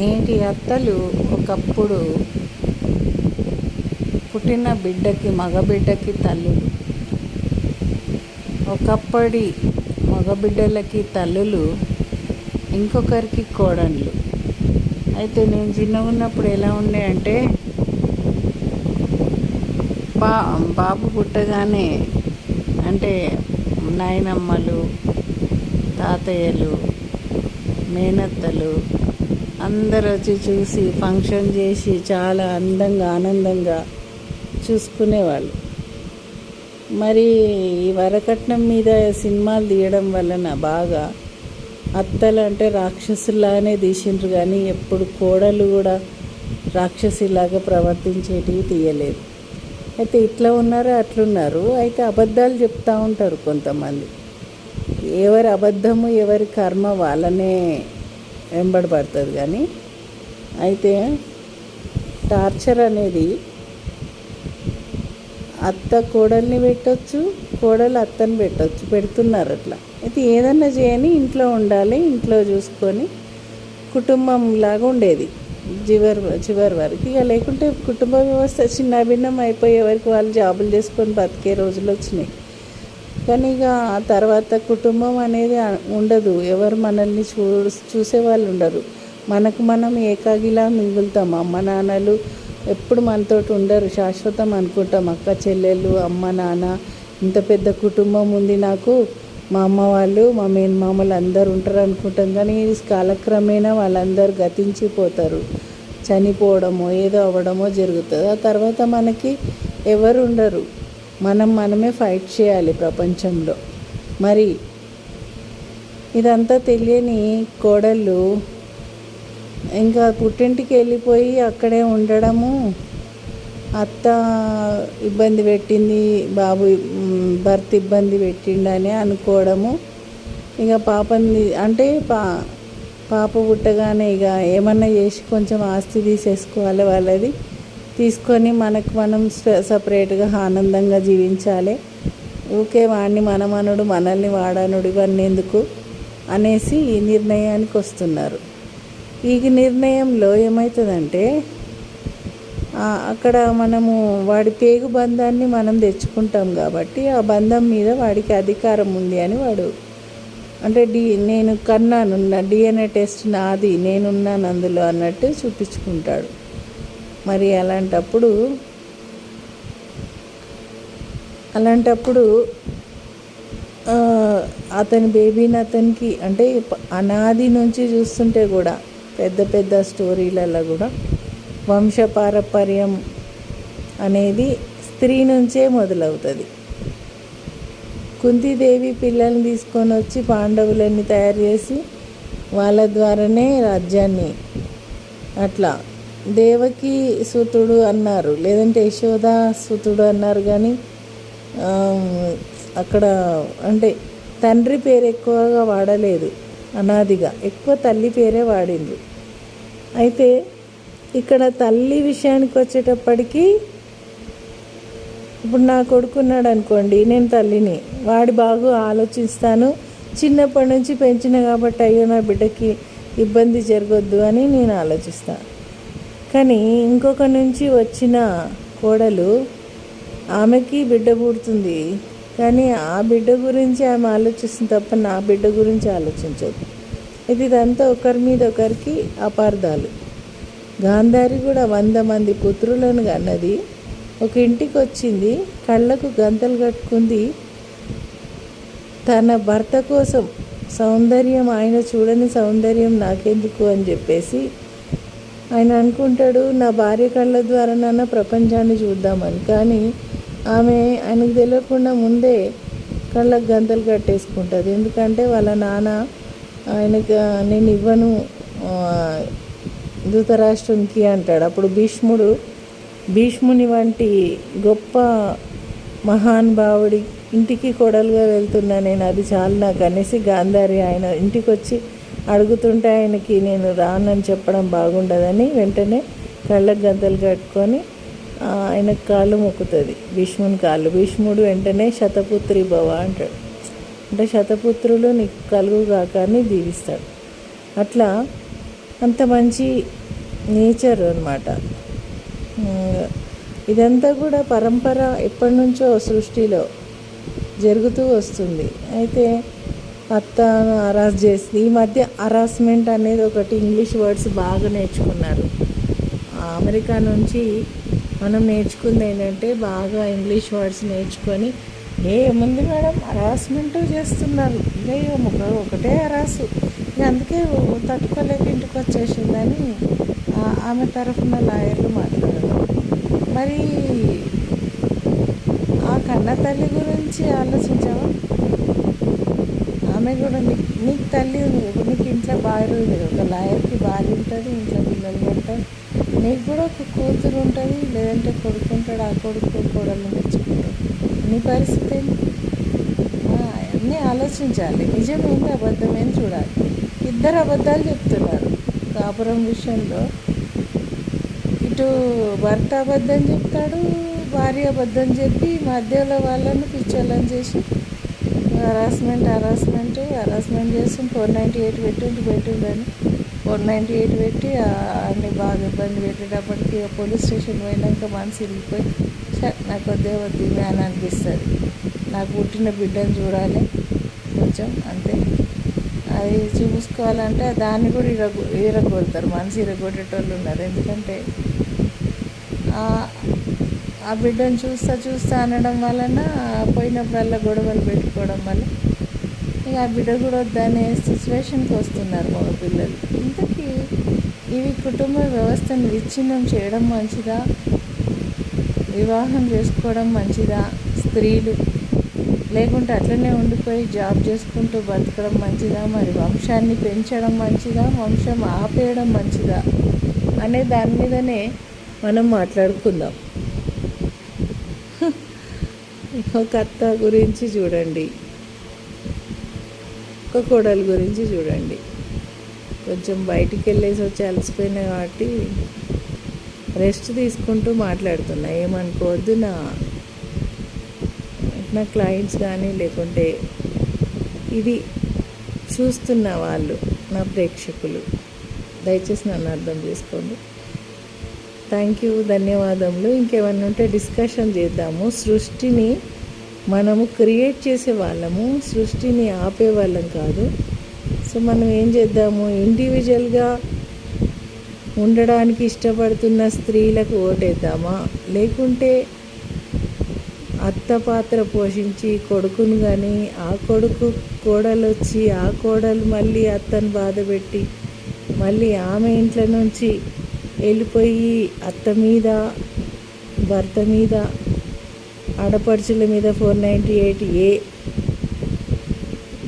నేటి అత్తలు ఒకప్పుడు పుట్టిన బిడ్డకి మగబిడ్డకి తల్లులు. ఒకప్పటి మగబిడ్డలకి తల్లులు ఇంకొకరికి కోడళ్ళు. అయితే నేను చిన్నగా ఉన్నప్పుడు ఎలా ఉండే అంటే బా బాబు పుట్టగానే అంటే నాయనమ్మలు తాతయ్యలు మేనత్తలు అందరు వచ్చి చూసి ఫంక్షన్ చేసి చాలా అందంగా ఆనందంగా చూసుకునేవాళ్ళు. మరి ఈ వరకట్నం మీద సినిమాలు తీయడం వలన బాగా అత్తలు అంటే రాక్షసులానే తీసిండ్రు కానీ ఎప్పుడు కోడలు కూడా రాక్షసిలాగా ప్రవర్తించేటివి తీయలేదు. అయితే ఇట్లా ఉన్నారు అట్లున్నారు. అయితే అబద్ధాలు చెప్తూ ఉంటారు కొంతమంది. ఎవరి అబద్ధము ఎవరి కర్మ వాళ్ళనే వెంబడబడుతుంది కానీ. అయితే టార్చర్ అనేది అత్త కోడల్ని పెట్టొచ్చు కోడలు అత్తని పెట్టొచ్చు పెడుతున్నారు అట్లా. అయితే ఏదన్నా చేయని ఇంట్లో ఉండాలి ఇంట్లో చూసుకొని కుటుంబం లాగా ఉండేది. చివరి చివరి వరకు. ఇక లేకుంటే కుటుంబ వ్యవస్థ చిన్న భిన్నం అయిపోయే వరకు వాళ్ళు జాబులు చేసుకొని బతికే రోజులు వచ్చినాయి. కానీ ఇక ఆ తర్వాత కుటుంబం అనేది ఉండదు. ఎవరు మనల్ని చూ చూసే వాళ్ళు ఉండరు. మనకు మనం ఏకాగిలా మిగులుతాం. అమ్మ నాన్నలు ఎప్పుడు మనతోటి ఉండరు. శాశ్వతం అనుకుంటాం. అక్క చెల్లెళ్ళు అమ్మ నాన్న ఇంత పెద్ద కుటుంబం ఉంది నాకు. మా అమ్మ వాళ్ళు మా మేనమామలు అందరు ఉంటారు అనుకుంటాం. కానీ కాలక్రమేణా వాళ్ళందరూ గతించిపోతారు. చనిపోవడమో ఏదో అవ్వడమో జరుగుతుంది. ఆ తర్వాత మనకి ఎవరు ఉండరు. మనం మనమే ఫైట్ చేయాలి ప్రపంచంలో. మరి ఇదంతా తెలియని కోడళ్ళు ఇంకా పుట్టింటికి వెళ్ళిపోయి అక్కడే ఉండడము అత్త ఇబ్బంది పెట్టింది బాబు భర్త ఇబ్బంది పెట్టిండని అనుకోవడము. ఇక పాపని అంటే పా పాప పుట్టగానే ఇక ఏమన్నా చేసి కొంచెం ఆస్తి తీసేసుకోవాలి వాళ్ళది. తీసుకొని మనకు మనం సపరేట్గా ఆనందంగా జీవించాలి. ఊకే వాడిని మనమనుడు మనల్ని వాడనుడు ఇవన్నీ ఎందుకు అనేసి ఈ నిర్ణయానికి వస్తున్నారు. ఈ నిర్ణయంలో ఏమవుతుందంటే అక్కడ మనము వాడి పేగు బంధాన్ని మనం తెచ్చుకుంటాం కాబట్టి ఆ బంధం మీద వాడికి అధికారం ఉంది అని వాడు అంటే డి నేను కన్నాను డిఎన్ఏ టెస్ట్ నాది నేనున్నాను అందులో అన్నట్టు చూపించుకుంటాడు. మరి అలాంటప్పుడు అలాంటప్పుడు అతని బేబీని అతనికి అంటే అనాది నుంచి చూస్తుంటే కూడా పెద్ద పెద్ద స్టోరీలలో కూడా వంశపారపర్యం అనేది స్త్రీ నుంచే మొదలవుతుంది. కుంతీదేవి పిల్లల్ని తీసుకొని వచ్చి పాండవులన్నీ తయారు చేసి వాళ్ళ ద్వారానే రాజ్యాన్ని అట్లా దేవకి సూతుడు అన్నారు లేదంటే యశోద సూతుడు అన్నారు కానీ అక్కడ అంటే తండ్రి పేరు ఎక్కువగా వాడలేదు అనాదిగా. ఎక్కువ తల్లి పేరే వాడింది అయితే ఇక్కడ తల్లి విషయానికి వచ్చేటప్పటికీ ఇప్పుడు నా కొడుకున్నాడు అనుకోండి నేను తల్లిని వాడి బాగు ఆలోచిస్తాను. చిన్నప్పటి నుంచి పెంచిన కాబట్టి అయ్యో నా బిడ్డకి ఇబ్బంది జరగొద్దు అని నేను ఆలోచిస్తాను కానీ ఇంకొక నుంచి వచ్చిన కోడలు ఆమెకి బిడ్డ పుడుతుంది. కానీ ఆ బిడ్డ గురించి ఆమె ఆలోచిస్తుంది తప్ప నా బిడ్డ గురించి ఆలోచించదు. ఇది ఇదంతా ఒకరి మీద ఒకరికి అపార్థాలు. గాంధారి కూడా వంద మంది పుత్రులను అన్నది ఒక ఇంటికి వచ్చింది కళ్ళకు గంతలు కట్టుకుంది. తన భర్త కోసం సౌందర్యం ఆయన చూడని సౌందర్యం నాకెందుకు అని చెప్పేసి ఆయన అనుకుంటాడు నా భార్య కళ్ళ ద్వారానన్నా ప్రపంచాన్ని చూద్దామని. కానీ ఆమె ఆయనకు తెలియకుండా ముందే కళ్ళకు గంతలు కట్టేసుకుంటుంది. ఎందుకంటే వాళ్ళ నాన్న ఆయనకు నేను ఇవ్వను ధృతరాష్ట్రంకి అంటాడు. అప్పుడు భీష్ముడు భీష్ముని వంటి గొప్ప మహానుభావుడి ఇంటికి కొడలుగా వెళ్తున్నా నేను. అది చాలు నాకు అనేసి గాంధారి ఆయన ఇంటికి వచ్చి అడుగుతుంటే ఆయనకి నేను రానని చెప్పడం బాగుండదని వెంటనే కళ్ళకు గంతలు కట్టుకొని ఆయన కాళ్ళు మొక్కుతుంది. భీష్ముని కాళ్ళు. భీష్ముడు వెంటనే శతపుత్రి భవ అంటాడు. అంటే శతపుత్రులు నీకు కలుగు కాక అని దీవిస్తాడు. అట్లా అంత మంచి నేచర్ అనమాట ఇదంతా కూడా పరంపర ఎప్పటి నుంచో సృష్టిలో జరుగుతూ వస్తుంది. అయితే అత్త అరాస్ చేసింది. ఈ మధ్య హరాస్మెంట్ అనేది ఒకటి ఇంగ్లీష్ వర్డ్స్ బాగా నేర్చుకున్నారు. అమెరికా నుంచి మనం నేర్చుకుంది ఏంటంటే బాగా ఇంగ్లీష్ వర్డ్స్ నేర్చుకొని ఏముంది మేడం? హరాస్మెంట్ చేస్తున్నారు. ఇక ఒకటే హరాసు ఇక అందుకే తట్టుకోలేక ఇంటికి వచ్చేసిందని ఆమె తరఫున లాయర్లు మాట్లాడారు. మరి ఆ కన్న తల్లి గురించి ఆలోచించావా? ఆమె కూడా నీకు నీకు తల్లి ఉంది. నీకు ఇంట్లో భార్య ఉంది ఒక లాయర్కి భార్య ఉంటుంది ఇంట్లో పిల్లలు ఉంటారు నీకు కూడా ఒక కూతురు ఉంటుంది లేదంటే కొడుకు ఉంటాడు. ఆ కొడుకు కోడలు తెచ్చుకుంటాడు నీ పరిస్థితి అన్నీ ఆలోచించాలి. నిజమేంటి అబద్ధమేంటి చూడాలి. ఇద్దరు అబద్ధాలు చెప్తున్నారు. కాపురం విషయంలో. ఇటు భర్త అబద్ధం చెప్తాడు భార్య అబద్ధం చెప్పి మధ్యలో వాళ్ళను పిచ్చోళ్ళని చేసి హరాస్మెంట్ హరాస్మెంట్ హరాస్మెంట్ చేసి ఫోర్ నైంటీ ఎయిట్ పెట్టిండు పెట్టిండని ఫోర్ నైంటీ ఎయిట్ పెట్టి అన్ని బాగా ఇబ్బంది పెట్టేటప్పటికి పోలీస్ స్టేషన్ పోయినాక మనసు ఇరిగిపోయి సార్ నాకు వద్దే వద్దు అని అనిపిస్తుంది. నాకు పుట్టిన బిడ్డను చూడాలి కొంచెం అంతే. అది చూసుకోవాలంటే దాన్ని కూడా ఇరగొ ఇరగొడతారు మనసు ఇరగొట్టేటోళ్ళు ఉన్నారు. ఎందుకంటే ఆ- బిడ్డను చూస్తా చూస్తా అనడం వలన పోయినప్పుడల్లా గొడవలు పెట్టుకోవడం వల్ల ఇక ఆ బిడ్డ కూడా వద్దనే సిచ్యువేషన్కి వస్తున్నారు మగ పిల్లలు. ఇంతకీ ఇవి కుటుంబ వ్యవస్థను విచ్ఛిన్నం చేయడం మంచిదా? వివాహం చేసుకోవడం మంచిదా? స్త్రీలు లేకుంటే అట్లనే ఉండిపోయి జాబ్ చేసుకుంటూ బతకడం మంచిదా? మరి వంశాన్ని పెంచడం మంచిదా? వంశం ఆపేయడం మంచిదా? అనే దాని మీదనే మనం మాట్లాడుకుందాం. ఒక అత్త గురించి చూడండి. ఒక కోడలు గురించి చూడండి. కొంచెం బయటికి వెళ్ళేసి వచ్చి అలసిపోయినా కాబట్టి రెస్ట్ తీసుకుంటూ మాట్లాడుతున్నా. ఏమనుకోవద్దు నా నా క్లయింట్స్ కానీ లేకుంటే ఇది చూస్తున్న వాళ్ళు నా ప్రేక్షకులు. దయచేసి నన్ను అర్థం చేసుకోండి. థ్యాంక్ యూ ధన్యవాదములు. ఇంకేమన్నా ఉంటే డిస్కషన్ చేద్దాము. సృష్టిని మనము క్రియేట్ చేసే వాళ్ళము. సృష్టిని ఆపే వాళ్ళం కాదు. సో మనం ఏం చేద్దాము? ఇండివిజువల్గా ఉండడానికి ఇష్టపడుతున్న స్త్రీలకు ఓటేద్దామా? లేకుంటే అత్త పాత్ర పోషించి కొడుకును కానీ ఆ కొడుకు కోడలు వచ్చి ఆ కోడలు మళ్ళీ అత్తను బాధపెట్టి మళ్ళీ ఆమె ఇంట్లో నుంచి వెళ్ళిపోయి అత్త మీద భర్త మీద ఆడపడుచుల మీద four ninety eight A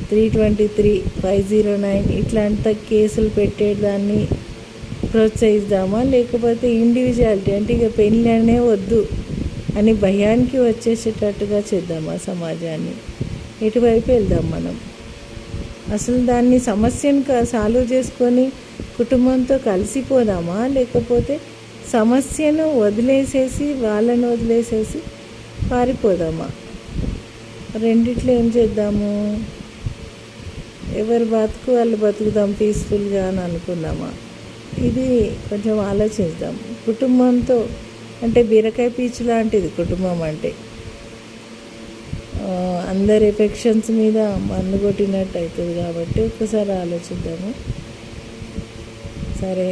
three twenty three five zero nine ఇట్లాంటి కేసులు పెట్టేదాన్ని ప్రోత్సహిద్దామా? లేకపోతే ఇండివిజువాలిటీ అంటే ఇక పెళ్ళి అనే వద్దు అని భయానికి వచ్చేసేటట్టుగా చేద్దామా సమాజాన్ని? ఎటువైపు వెళ్దాం మనం? అసలు దాన్ని సమస్యను క- సాల్వ్ చేసుకొని కుటుంబంతో కలిసిపోదామా? లేకపోతే సమస్యను వదిలేసేసి వాళ్ళను వదిలేసేసి పారిపోదామా? రెండిట్లో ఏం చేద్దాము? ఎవరి బతుకు వాళ్ళు బతుకుదాం పీస్ఫుల్గా అని అనుకుందామా? ఇది కొంచెం ఆలోచిద్దాం. కుటుంబంతో అంటే బీరకాయ పీచు లాంటిది కుటుంబం అంటే. అందరి ఎఫెక్షన్స్ మీద మన్ను కొట్టినట్టు అవుతుంది కాబట్టి ఒకసారి ఆలోచిద్దాము. സാറേ